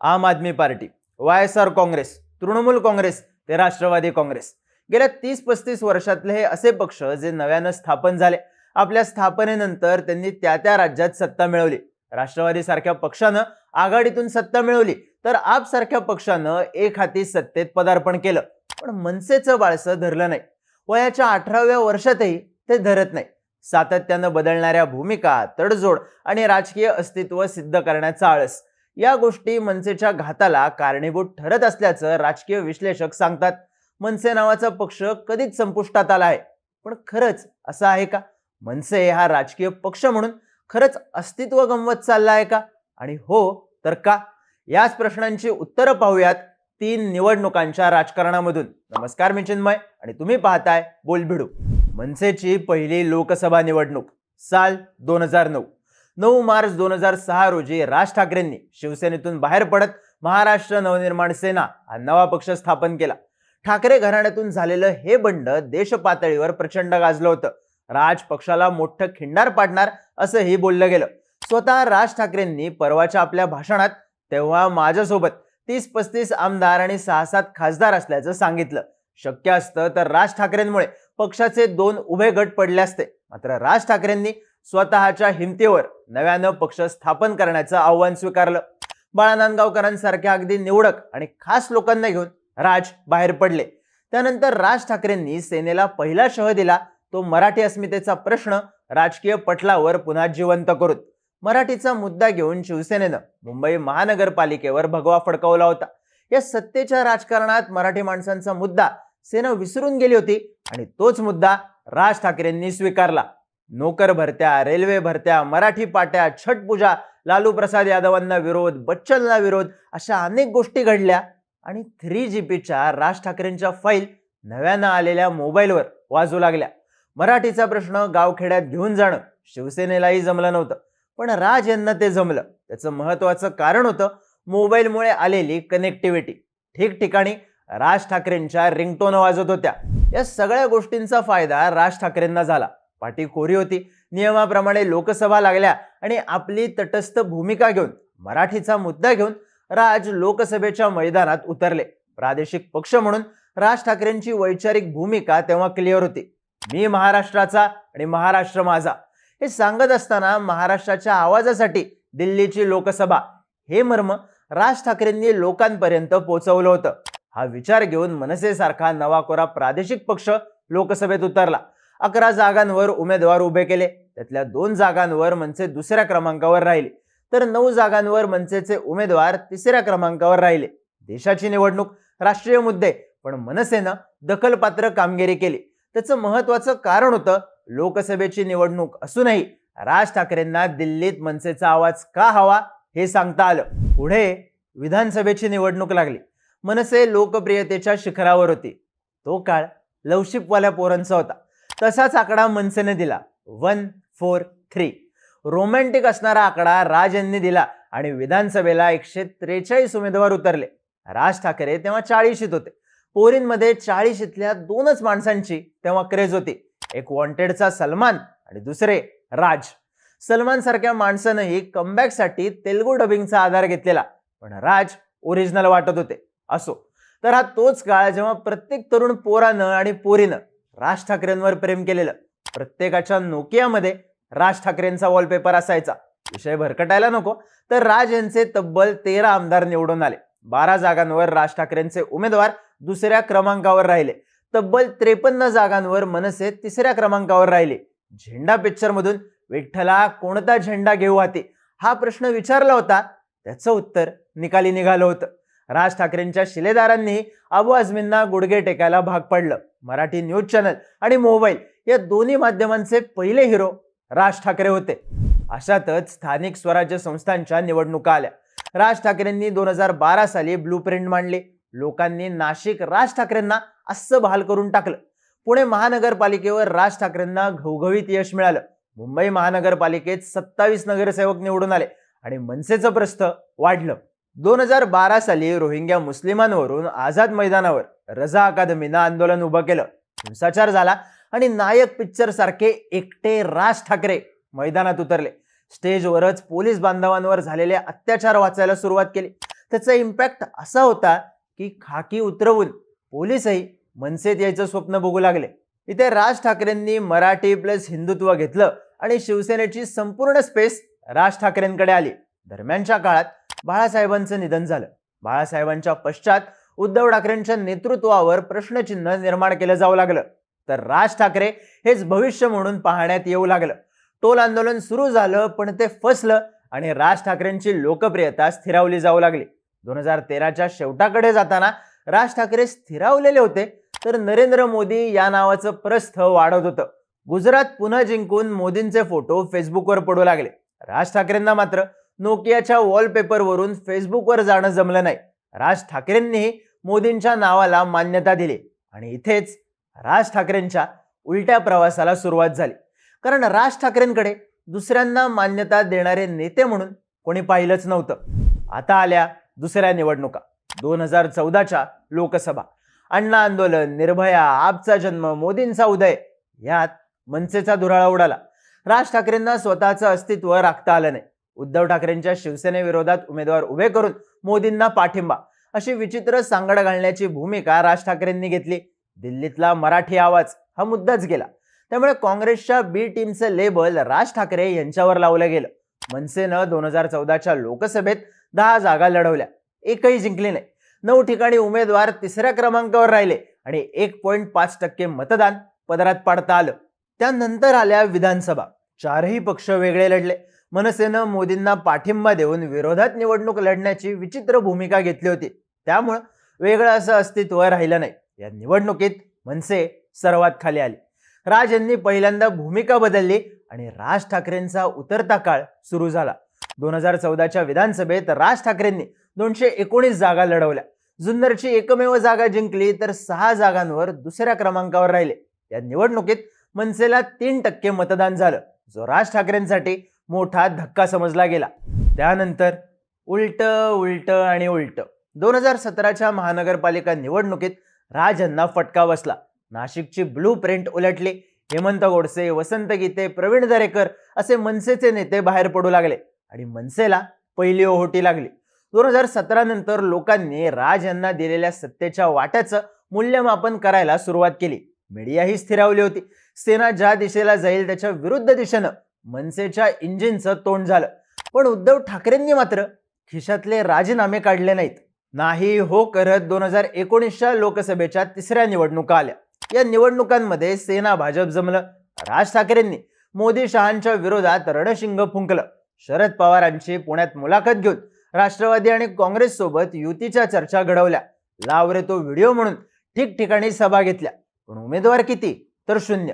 Aam Aadmi Party Y S R Congress Trinamool Congress ते राष्ट्रवादी काँग्रेस. गेल्या तीस पस्तीस वर्षातले हे असे पक्ष जे नव्यानं स्थापन झाले. आपल्या स्थापनेनंतर त्यांनी त्या त्या राज्यात सत्ता मिळवली. राष्ट्रवादी सारख्या पक्षानं आघाडीतून सत्ता मिळवली. तर आप सारख्या पक्षानं एक हाती सत्तेत पदार्पण केलं. पण मनसेचं बाळसं धरलं नाही. वयाच्या अठराव्या वर्षातही ते धरत नाही. सातत्यानं बदलणाऱ्या भूमिका तडजोड आणि राजकीय अस्तित्व सिद्ध करण्याचा आळस. या गोष्टी मनसेच्या घाताला कारणीभूत ठरत असल्याचं राजकीय विश्लेषक सांगतात. मनसे नावाचा पक्ष कधीच संपुष्टात आला आहे. पण खरंच असं आहे का? मनसे हा राजकीय पक्ष म्हणून खरंच अस्तित्व गमवत चालला आहे का? आणि हो तर का? याच प्रश्नांची उत्तरं पाहूयात तीन निवडणुकांच्या राजकारणामधून. नमस्कार मी चिन्मय आणि तुम्ही पाहताय बोलभिडू. मनसेची पहिली लोकसभा निवडणूक साल दोन हजार नऊ. नऊ मार्च दोन हजार सहा रोजी राज ठाकरेंनी शिवसेनेतून बाहेर पडत महाराष्ट्र नवनिर्माण सेना हा नवा पक्ष स्थापन केला. ठाकरे घराण्यातून झालेलं हे बंड देश पातळीवर प्रचंड गाजलं होतं. राज पक्षाला मोठं खिंडार पाडणार असंही बोललं गेलं. स्वतः राज ठाकरेंनी परवाच्या आपल्या भाषणात तेव्हा माझ्यासोबत तीस पस्तीस आमदार आणि सहा सात खासदार असल्याचं सांगितलं. शक्य असतं तर राज ठाकरेंमुळे पक्षाचे दोन उभे गट पडले असते. मात्र राज ठाकरेंनी स्वतःच्या हिमतीवर नव्यानं पक्ष स्थापन करण्याचं आव्हान स्वीकारलं. बाळा नांदगावकरांसारख्या अगदी निवडक आणि खास लोकांना घेऊन राज बाहेर पडले. त्यानंतर राज ठाकरेंनी सेनेला पहिला शह दिला. तो मराठी अस्मितेचा प्रश्न राजकीय पटलावर पुन्हा जिवंत करून. मराठीचा मुद्दा घेऊन शिवसेनेनं मुंबई महानगरपालिकेवर भगवा फडकवला होता. या सत्तेच्या राजकारणात मराठी माणसांचा मुद्दा सेना विसरून गेली होती आणि तोच मुद्दा राज ठाकरेंनी स्वीकारला. नोकर भरत्या रेल्वे भरत्या मराठी पाट्या छट पूजा लालू प्रसाद यादवांना विरोध बच्चनला विरोध अशा अनेक गोष्टी घडल्या आणि थ्री जी पीच्या राज ठाकरेंच्या फाईल नव्यानं आलेल्या मोबाईलवर वाजू लागल्या. मराठीचा प्रश्न गावखेड्यात घेऊन जाणं शिवसेनेलाही जमलं नव्हतं पण राज यांना ते जमलं. त्याचं महत्वाचं कारण होतं मोबाईलमुळे आलेली कनेक्टिव्हिटी ठिकठिकाणी राज ठाकरेंच्या रिंगटोन वाजत होत्या. या सगळ्या गोष्टींचा फायदा राज ठाकरेंना झाला. पाठी कोरी होती. नियमाप्रमाणे लोकसभा लागल्या आणि आपली तटस्थ भूमिका घेऊन मराठीचा मुद्दा घेऊन राज लोकसभेच्या मैदानात उतरले. प्रादेशिक पक्ष म्हणून राज ठाकरेंची वैचारिक भूमिका तेव्हा क्लिअर होती. मी महाराष्ट्राचा आणि महाराष्ट्र माझा. हे सांगत असताना महाराष्ट्राच्या आवाजासाठी दिल्लीची लोकसभा हे मर्म राज ठाकरेंनी लोकांपर्यंत पोहोचवलं होतं. हा विचार घेऊन मनसेसारखा नवाकोरा प्रादेशिक पक्ष लोकसभेत उतरला. अकरा जागांवर उमेदवार उभे केले. त्यातल्या दोन जागांवर मनसे दुसऱ्या क्रमांकावर राहिले. तर नऊ जागांवर मनसेचे उमेदवार तिसऱ्या क्रमांकावर राहिले. देशाची निवडणूक राष्ट्रीय मुद्दे पण मनसेनं दखलपात्र कामगिरी केली. त्याचं महत्वाचं कारण होतं लोकसभेची निवडणूक असूनही राज ठाकरेंना दिल्लीत मनसेचा आवाज का हवा हे सांगता आलं. पुढे विधानसभेची निवडणूक लागली. मनसे लोकप्रियतेच्या शिखरावर होती. तो काळ लवशिपवाल्या पोरांचा होता. तसाच आकडा मनसेने दिला. वन फोर थ्री रोमॅन्टिक असणारा आकडा राज यांनी दिला आणि विधानसभेला एकशे त्रेचाळीस उमेदवार उतरले. राज ठाकरे तेव्हा चाळीशीत होते. पोरींमध्ये चाळीशीतल्या दोनच माणसांची तेव्हा क्रेज होती. एक वॉन्टेडचा सलमान आणि दुसरे राज. सलमान सारख्या माणसानंही कमबॅकसाठी तेलगू डबिंगचा आधार घेतलेला. पण राज ओरिजिनल वाटत होते. असो. तर हा तोच काळ जेव्हा प्रत्येक तरुण पोरानं आणि पोरीनं राज ठाकरेंवर प्रेम केलेलं. प्रत्येकाच्या नोकियामध्ये राज ठाकरेंचा वॉलपेपर असायचा. विषय भरकटायला नको. तर राज यांचे तब्बल तेरा आमदार निवडून आले. बारा जागांवर राज ठाकरेंचे उमेदवार दुसऱ्या क्रमांकावर राहिले. तब्बल त्रेपन्न जागांवर मनसे तिसऱ्या क्रमांकावर राहिले. झेंडा पिक्चरमधून विठ्ठला कोणता झेंडा घेऊ हाती? हा प्रश्न विचारला होता. त्याचं उत्तर निकाली निघालं होतं. राज ठाकरेंच्या शिलेदारांनी अबू आझमींना गुडघे टेकायला भाग पडलं. मराठी न्यूज चॅनल आणि मोबाईल या दोन्ही माध्यमांचे पहिले हिरो राज ठाकरे होते. अशातच स्थानिक स्वराज्य संस्थांच्या निवडणुका आल्या. राज ठाकरेंनी दोन हजार बारा साली ब्लू प्रिंट मांडली. लोकांनी नाशिक राज ठाकरेंना अस्स बहाल करून टाकलं. पुणे महानगरपालिकेवर राज ठाकरेंना घवघवीत यश मिळालं. मुंबई महानगरपालिकेत सत्तावीस नगरसेवक निवडून आले आणि मनसेचं प्रस्थ वाढलं. दोन हजार बारा साली रोहिंग्या मुस्लिमांवरून आझाद मैदानावर रजा अकादमीनं आंदोलन उभं केलं. हिंसाचार झाला आणि नायक पिक्चर सारखे एकटे राज ठाकरे मैदानात उतरले. स्टेजवरच पोलीस बांधवांवर झालेले अत्याचार वाचायला सुरुवात केली. त्याचा इम्पॅक्ट असा होता की खाकी उतरवून पोलीसही मनसेत यायचं स्वप्न बघू लागले. इथे राज ठाकरेंनी मराठी प्लस हिंदुत्व घेतलं आणि शिवसेनेची संपूर्ण स्पेस राज ठाकरेंकडे आली. दरम्यानच्या काळात बाळासाहेबांचं निधन झालं. बाळासाहेबांच्या पश्चात उद्धव ठाकरेंच्या नेतृत्वावर प्रश्नचिन्ह निर्माण केलं जाऊ लागलं. तर राज ठाकरे हेच भविष्य म्हणून पाहण्यात येऊ लागलं. टोल आंदोलन सुरू झालं पण ते फसलं आणि राज ठाकरेंची लोकप्रियता स्थिरावली जाऊ लागली. दोन हजार तेराच्या शेवटाकडे जाताना राज ठाकरे स्थिरावलेले होते तर नरेंद्र मोदी या नावाचं प्रस्थ वाढत होतं. गुजरात पुन्हा जिंकून मोदींचे फोटो फेसबुकवर पडू लागले. राज ठाकरेंना मात्र नोकियाच्या वॉलपेपरवरून फेसबुकवर जाणं जमलं नाही. राज ठाकरेंनीही मोदींच्या नावाला मान्यता दिली. आणि इथेच राज ठाकरेंच्या उलट्या प्रवासाला सुरुवात झाली. कारण राज ठाकरेंकडे दुसऱ्यांना मान्यता देणारे नेते म्हणून कोणी पाहिलंच नव्हतं. आता आल्या दुसऱ्या निवडणुका. दोन हजार चौदाच्या लोकसभा. अण्णा आंदोलन निर्भया आपचा जन्म मोदींचा उदय यात मनसेचा धुराळा उडाला. राज ठाकरेंना स्वतःचं अस्तित्व राखता आलं नाही. उद्धव ठाकरेंच्या शिवसेनेविरोधात उमेदवार उभे करून मोदींना पाठिंबा. अशी विचित्र सांगड घालण्याची भूमिका राज ठाकरेंनी घेतली. दिल्लीतला मराठी आवाज हा मुद्दाच गेला. त्यामुळे काँग्रेसच्या बी टीमचं लेबल राज ठाकरे यांच्यावर लावलं गेलं. मनसेनं दोन हजार चौदाच्या लोकसभेत दहा जागा लढवल्या. एकही जिंकली नाही. नऊ ठिकाणी उमेदवार तिसऱ्या क्रमांकावर राहिले आणि एक पॉईंट पाच टक्के मतदान पदरात पाडता आलं. त्यानंतर आल्या विधानसभा. चारही पक्ष वेगळे लढले. मनसेनं मोदींना पाठिंबा देऊन विरोधात निवडणूक लढण्याची विचित्र भूमिका घेतली होती. त्यामुळं वेगळं असं अस्तित्व राहिलं नाही. या निवडणुकीत मनसे सर्वात खाली आली. राज यांनी पहिल्यांदा भूमिका बदलली आणि राज ठाकरेंचा उतरता काळ सुरू झाला. दोन हजार चौदाच्या विधानसभेत राज ठाकरेंनी दोनशे एकोणीस जागा लढवल्या. जुन्नरची एकमेव जागा जिंकली तर सहा जागांवर दुसऱ्या क्रमांकावर राहिले. या निवडणुकीत मनसेला तीन टक्के मतदान झालं. जो राज ठाकरेंसाठी मोठा धक्का समजला गेला. त्यानंतर उलट उलट आणि उलट दोन हजार सतराच्या महानगरपालिका निवडणुकीत राज यांना फटका बसला. नाशिकची ब्लू प्रिंट उलटली. हेमंत गोडसे वसंत गीते प्रवीण दरेकर असे मनसेचे नेते बाहेर पडू लागले आणि मनसेला पहिली ओहोटी लागली. दोन हजार सतरा नंतर लोकांनी राज यांना दिलेल्या सत्तेच्या वाट्याचं मूल्यमापन करायला सुरुवात केली. मीडियाही स्थिरावली होती. सेना ज्या दिशेला जाईल त्याच्या विरुद्ध दिशेनं मनसेच्या इंजिनचं तोंड झालं. पण उद्धव ठाकरेंनी मात्र खिशातले राजीनामे काढले नाहीत. नाही हो करत दोन हजार एकोणीसच्या लोकसभेच्या तिसऱ्या निवडणुका आल्या. या निवडणुकांमध्ये सेना भाजप जमलं. राज ठाकरेंनी मोदी शहांच्या विरोधात रणशिंग फुंकलं. शरद पवारांची पुण्यात मुलाखत घेऊन राष्ट्रवादी आणि काँग्रेस सोबत युतीच्या चर्चा घडवल्या. लाव रे तो व्हिडिओ म्हणून ठिकठिकाणी सभा घेतल्या. पण उमेदवार किती? तर शून्य.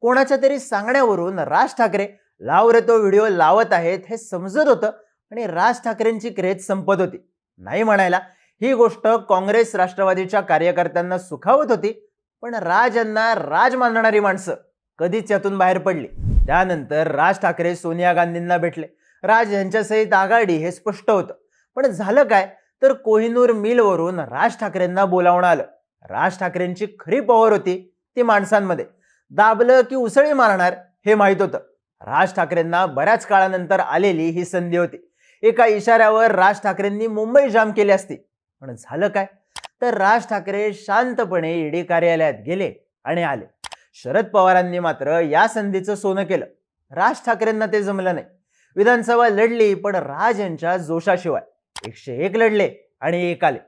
कोणाच्या तरी सांगण्यावरून राज ठाकरे लाव रे तो व्हिडिओ लावत आहेत हे समजत होतं आणि राज ठाकरेंची क्रेज संपत होती. नाही म्हणायला ही गोष्ट काँग्रेस राष्ट्रवादीच्या कार्यकर्त्यांना सुखावत होती पण राज यांना राज मानणारी माणसं कधीच यातून बाहेर पडली. त्यानंतर राज ठाकरे सोनिया गांधींना भेटले. राज यांच्यासहित आघाडी हे स्पष्ट होतं. पण झालं काय? तर कोहिनूर मिलवरून राज ठाकरेंना बोलावणं आलं. राज ठाकरेंची खरी पॉवर होती ती माणसांमध्ये. दाबलं की उसळी मारणार हे माहीत होतं. राज ठाकरेंना बऱ्याच काळानंतर आलेली ही संधी होती. एका इशाऱ्यावर राज ठाकरेंनी मुंबई जाम केली असती. पण झालं काय? तर राज ठाकरे शांतपणे ईडी कार्यालयात गेले आणि आले. शरद पवारांनी मात्र या संधीचं सोनं केलं. राज ठाकरेंना ते जमलं नाही. विधानसभा लढली पण राज यांच्या जोशाशिवाय एकशे एक लढले आणि एक आले.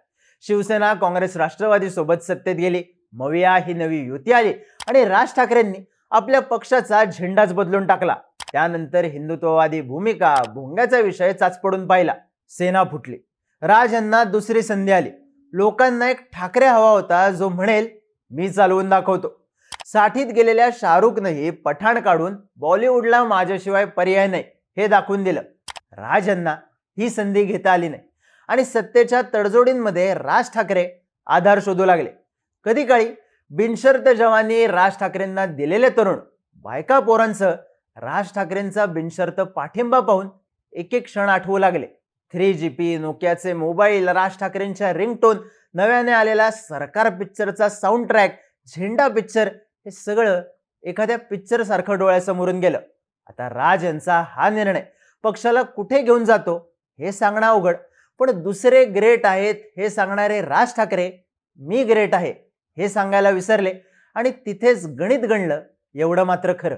शिवसेना काँग्रेस राष्ट्रवादी सोबत सत्तेत गेली. मविया ही नवी युती आली आणि राज ठाकरेंनी आपल्या पक्षाचा झेंडाच बदलून टाकला. त्यानंतर हिंदुत्ववादी भूमिका भोंग्याचा विषय चाचपडून पाहिला. सेना फुटली. राज यांना दुसरी संधी आली. लोकांना एक ठाकरे हवा होता जो म्हणेल मी चालवून दाखवतो. साठीत गेलेल्या शाहरुखनंही पठाण काढून बॉलिवूडला माझ्याशिवाय पर्याय नाही हे दाखवून दिलं. राज यांना ही संधी घेता आली नाही. आणि सत्तेच्या तडजोडींमध्ये राज ठाकरे आधार शोधू लागले. कधी काळी बिनशर्त जवानी राज ठाकरेंना दिलेले तरुण बायका पोरांसह राज ठाकरेंचा बिनशर्त पाठिंबा पाहून एक एक क्षण आठवू लागले. थ्री जी पी नोकियाचे मोबाईल राज ठाकरेंच्या रिंगटोन नव्याने आलेला सरकार पिक्चरचा साऊंड ट्रॅक झेंडा पिक्चर हे सगळं एखाद्या पिक्चर सारखं डोळ्यासमोरून गेलं. आता राज यांचा हा निर्णय पक्षाला कुठे घेऊन जातो हे सांगणं अवघड पण दुसरे ग्रेट आहेत हे सांगणारे राज ठाकरे मी ग्रेट आहे. हे सांगायला विसरले आणि तिथेच गणित गणलं एवढं मात्र खरं.